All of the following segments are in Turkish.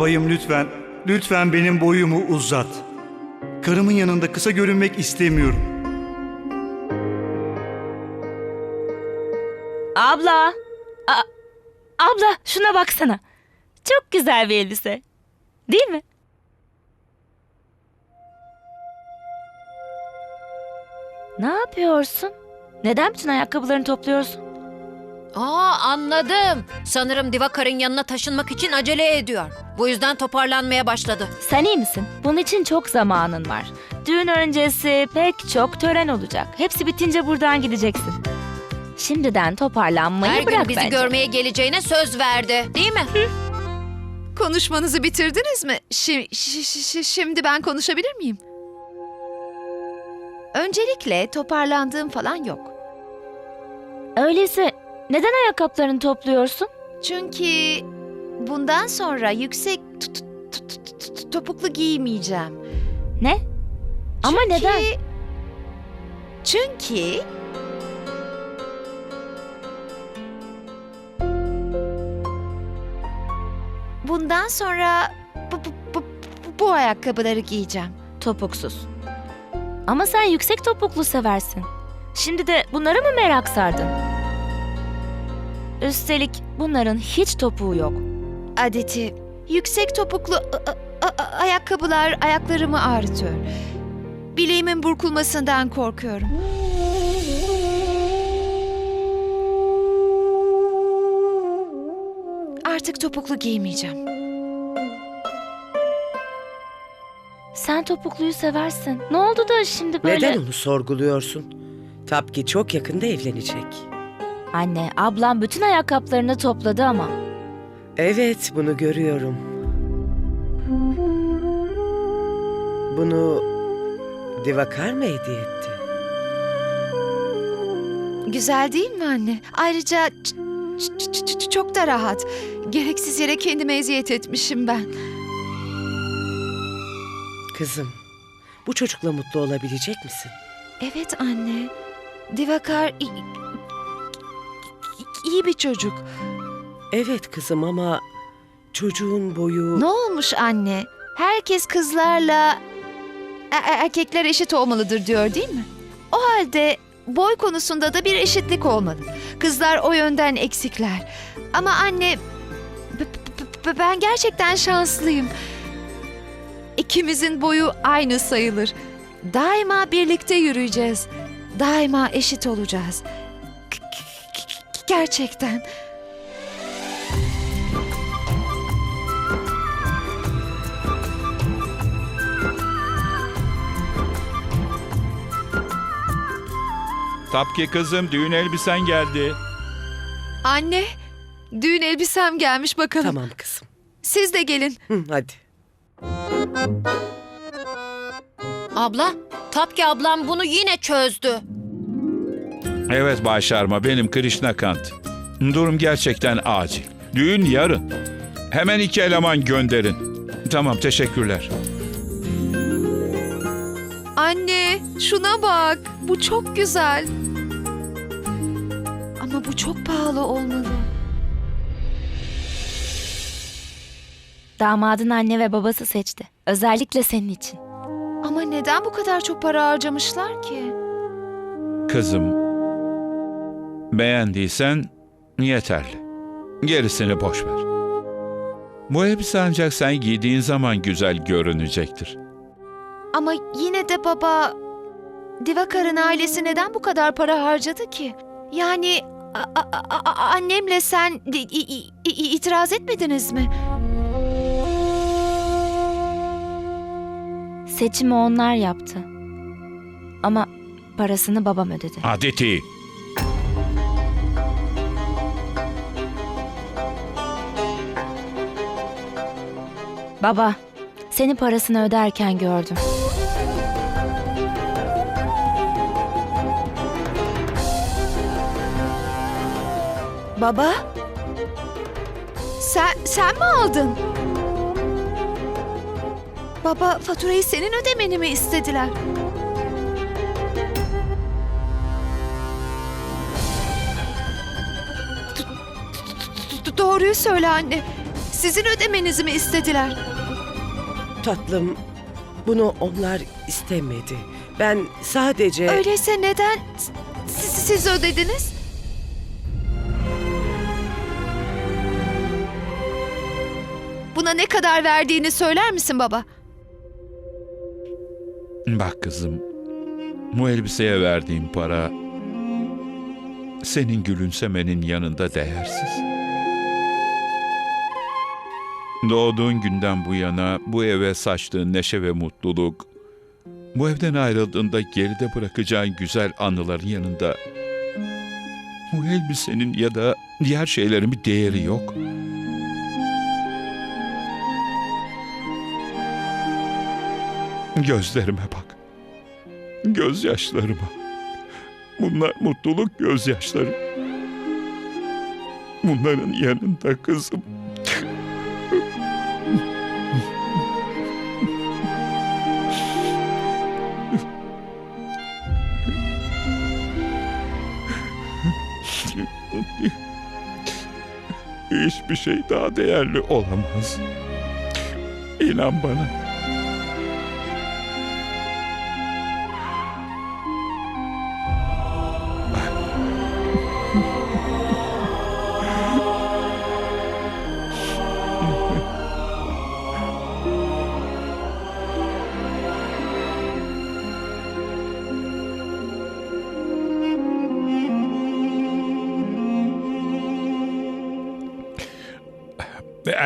Bayım lütfen, lütfen benim boyumu uzat. Karımın yanında kısa görünmek istemiyorum. Abla. A- abla şuna baksana. Çok güzel bir elbise. Değil mi? Ne yapıyorsun? Neden bütün ayakkabılarını topluyorsun? Aa anladım. Sanırım Divakar'ın yanına taşınmak için acele ediyor. Bu yüzden toparlanmaya başladı. Sen iyi misin? Bunun için çok zamanın var. Düğün öncesi pek çok tören olacak. Hepsi bitince buradan gideceksin. Şimdiden toparlanmayı Her bırak gün bizi bence. görmeye geleceğine söz verdi. Değil mi? Konuşmanızı bitirdiniz mi? Şi- şi- şi- şi- şimdi ben konuşabilir miyim? Öncelikle toparlandığım falan yok. Öyleyse neden ayakkabılarını topluyorsun? Çünkü bundan sonra yüksek topuklu giymeyeceğim. Ne? Ama Çünkü- neden? Çünkü bundan sonra bu, bu, bu, bu ayakkabıları giyeceğim. Topuksuz. Ama sen yüksek topuklu seversin. Şimdi de bunlara mı merak sardın? Üstelik bunların hiç topuğu yok. Adeti yüksek topuklu ayakkabılar ayaklarımı ağrıtıyor. Bileğimin burkulmasından korkuyorum. Artık topuklu giymeyeceğim. Sen topukluyu seversin. Ne oldu da şimdi böyle... Neden onu sorguluyorsun? Tapki çok yakında evlenecek. Anne, ablam bütün ayakkabılarını topladı ama. Evet, bunu görüyorum. Bunu Divakar mı hediye etti? Güzel değil mi anne? Ayrıca çok da rahat. Gereksiz yere kendime eziyet etmişim ben. Kızım, bu çocukla mutlu olabilecek misin? Evet anne. Divakar i- iyi bir çocuk. Evet kızım ama çocuğun boyu... Ne olmuş anne? Herkes kızlarla e- e- erkekler eşit olmalıdır diyor değil mi? O halde boy konusunda da bir eşitlik olmalı. Kızlar o yönden eksikler. Ama anne ben gerçekten şanslıyım. İkimizin boyu aynı sayılır. Daima birlikte yürüyeceğiz. Daima eşit olacağız. Gerçekten. Tapki kızım düğün elbisen geldi. Anne, düğün elbisem gelmiş bakalım. Tamam kızım. Siz de gelin. Hı, hadi. Abla, Tapki ablam bunu yine çözdü. Evet Başarma benim Krishna Kant. Durum gerçekten acil. Düğün yarın. Hemen iki eleman gönderin. Tamam teşekkürler. Anne, şuna bak. Bu çok güzel. Ama bu çok pahalı olmalı. Damadın anne ve babası seçti. Özellikle senin için. Ama neden bu kadar çok para harcamışlar ki? Kızım beğendiysen yeterli. Gerisini boş ver. Bu elbise ancak sen giydiğin zaman güzel görünecektir. Ama yine de baba... Divakar'ın ailesi neden bu kadar para harcadı ki? Yani a- a- a- a- annemle sen i- i- i- i- itiraz etmediniz mi? Seçimi onlar yaptı. Ama parasını babam ödedi. Adeti. Baba, seni parasını öderken gördüm. Baba? Sen, sen mi aldın? Baba faturayı senin ödemeni mi istediler? Doğruyu söyle anne. Sizin ödemenizi mi istediler? Tatlım, bunu onlar istemedi. Ben sadece... Öyleyse neden siz, siz ödediniz? Buna ne kadar verdiğini söyler misin baba? Bak kızım, bu elbiseye verdiğim para senin gülümsemenin yanında değersiz. Doğduğun günden bu yana bu eve saçtığın neşe ve mutluluk, bu evden ayrıldığında geride bırakacağın güzel anıların yanında bu elbisenin ya da diğer şeylerin bir değeri yok. Gözlerime bak. Gözyaşlarıma. Bunlar mutluluk gözyaşları. Bunların yanında kızım. Hiçbir şey daha değerli olamaz. İnan bana.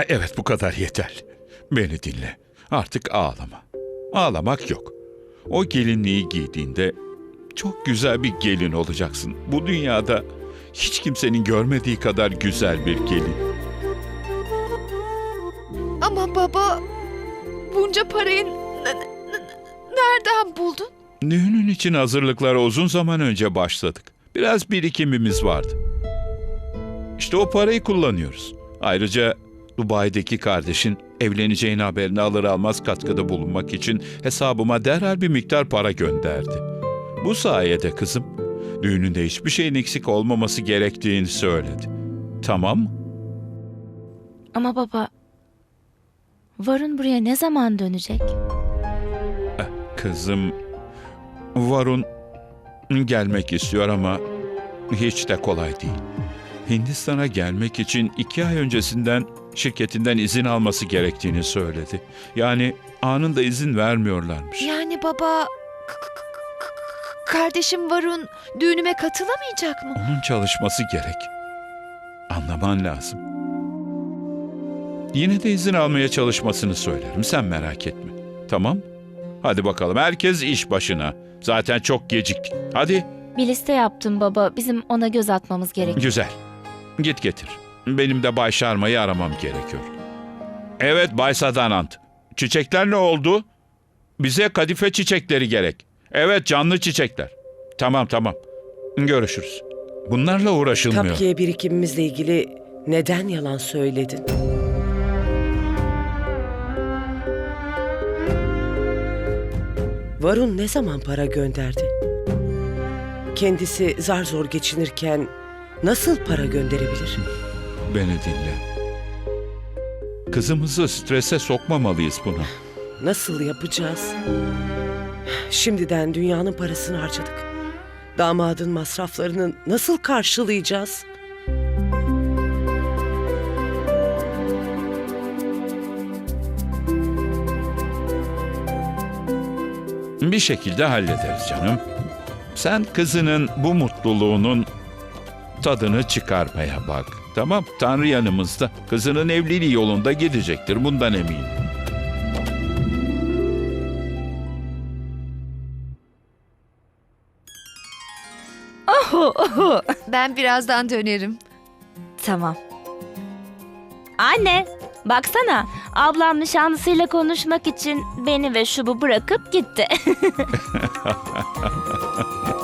Evet bu kadar yeter. Beni dinle. Artık ağlama. Ağlamak yok. O gelinliği giydiğinde çok güzel bir gelin olacaksın. Bu dünyada hiç kimsenin görmediği kadar güzel bir gelin. Ama baba bunca parayı nereden buldun? Düğünün için hazırlıklara uzun zaman önce başladık. Biraz birikimimiz vardı. İşte o parayı kullanıyoruz. Ayrıca Dubai'deki kardeşin evleneceğin haberini alır almaz katkıda bulunmak için hesabıma derhal bir miktar para gönderdi. Bu sayede kızım düğününde hiçbir şeyin eksik olmaması gerektiğini söyledi. Tamam mı? Ama baba, Varun buraya ne zaman dönecek? Kızım Varun gelmek istiyor ama hiç de kolay değil. Hindistan'a gelmek için iki ay öncesinden şirketinden izin alması gerektiğini söyledi. Yani anında izin vermiyorlarmış. Yani baba kardeşim Varun düğünüme katılamayacak mı? Onun çalışması gerek. Anlaman lazım. Yine de izin almaya çalışmasını söylerim. Sen merak etme. Tamam? Hadi bakalım herkes iş başına. Zaten çok geciktik. Hadi. Bir liste yaptım baba. Bizim ona göz atmamız gerekiyor. Güzel. Git getir. Benim de Bay Şarma'yı aramam gerekiyor. Evet Bay Sadanant. Çiçekler ne oldu? Bize kadife çiçekleri gerek. Evet canlı çiçekler. Tamam tamam. Görüşürüz. Bunlarla uğraşılmıyor. Tapkiye birikimimizle ilgili neden yalan söyledin? Varun ne zaman para gönderdi? Kendisi zar zor geçinirken nasıl para gönderebilir? Beni dinle. Kızımızı strese sokmamalıyız buna. Nasıl yapacağız? Şimdiden dünyanın parasını harcadık. Damadın masraflarını nasıl karşılayacağız? Bir şekilde hallederiz canım. Sen kızının bu mutluluğunun tadını çıkarmaya bak. Tamam, Tanrı yanımızda. Kızının evliliği yolunda gidecektir, bundan eminim. Ben birazdan dönerim. Tamam. Anne, baksana. Ablam nişanlısıyla konuşmak için beni ve şubu bırakıp gitti.